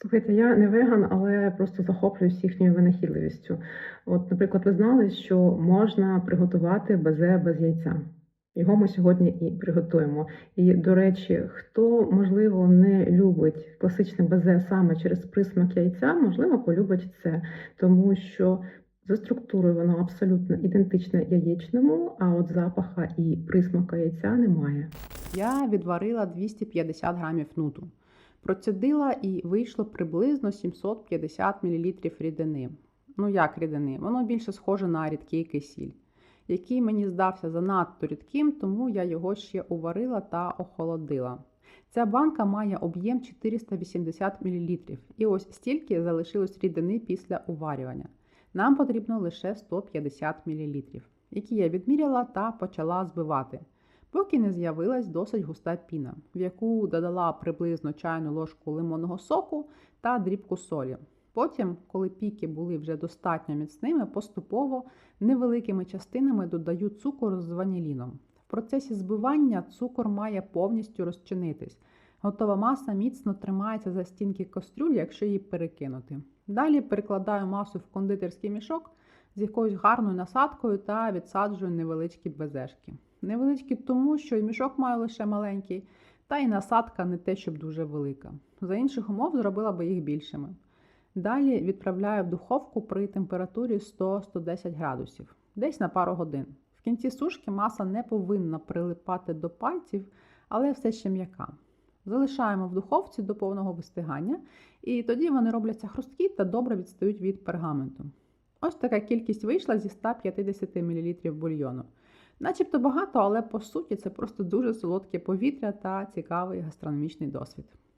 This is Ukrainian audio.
Слухайте, я не веган, але просто захоплююсь їхньою винахідливістю. От, наприклад, ви знали, що можна приготувати безе без яйця. Його ми сьогодні і приготуємо. І, до речі, хто, можливо, не любить класичне безе саме через присмак яйця, можливо, полюбить це, тому що за структурою воно абсолютно ідентичне яєчному, а от запаха і присмака яйця немає. Я відварила 250 грамів нуту. Процідила і вийшло приблизно 750 мл рідини. Ну як рідини? Воно більше схоже на рідкий кисіль, який мені здався занадто рідким, тому я його ще уварила та охолодила. Ця банка має об'єм 480 мл, і ось стільки залишилось рідини після уварювання. Нам потрібно лише 150 мл, які я відміряла та почала збивати поки не з'явилась досить густа піна, в яку додала приблизно чайну ложку лимонного соку та дрібку солі. Потім, коли піки були вже достатньо міцними, поступово невеликими частинами додаю цукор з ваніліном. В процесі збивання цукор має повністю розчинитись. Готова маса міцно тримається за стінки кастрюлі, якщо її перекинути. Далі перекладаю масу в кондитерський мішок з якоюсь гарною насадкою та відсаджую невеличкі безешки. Невеличкі тому, що і мішок маю лише маленький, та й насадка не те, щоб дуже велика. За інших умов зробила би їх більшими. Далі відправляю в духовку при температурі 100-110 градусів, десь на пару годин. В кінці сушки маса не повинна прилипати до пальців, але все ще м'яка. Залишаємо в духовці до повного вистигання, і тоді вони робляться хрусткі та добре відстають від пергаменту. Ось така кількість вийшла зі 150 мл бульйону. Начебто багато, але по суті це просто дуже солодке повітря та цікавий гастрономічний досвід.